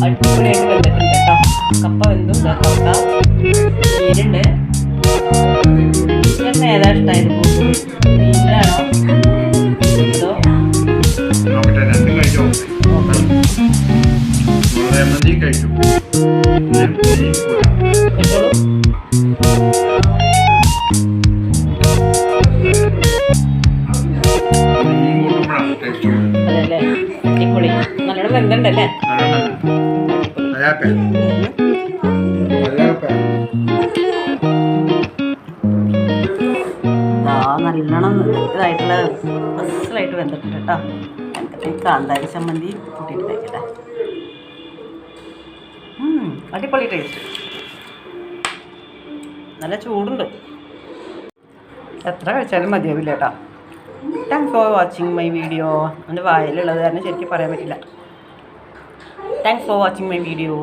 അടിപൊളിയായിട്ട് വെന്തിട്ടുണ്ട് കേട്ടോ കപ്പ വെന്തു കപ്പ മീനുണ്ട് ചേട്ടന് ഏതാ ഇഷ്ടമായിരുന്നു മീനിലാണോ അതോ കഴിച്ചോ അതല്ലേ അടിപൊളി. നല്ലോണം വെന്തണ്ടല്ലേ? നല്ലോണം ഇതായിട്ടുള്ള അസലായിട്ട് വെന്തിട്ടുണ്ട് കേട്ടോ ഈ കാന്താരി ചമ്മന്തി കൂട്ടിയിട്ട് കഴിക്കട്ടെ. അടിപൊളി ടേസ്റ്റ്. നല്ല ചൂടുണ്ട്. എത്ര കഴിച്ചാലും മതിയാവില്ല കേട്ടോ thanks for watching my video എന്റെ വായിലുള്ളത് കാരണം ശരിക്കും പറയാൻ പറ്റില്ല. Thanks for watching my video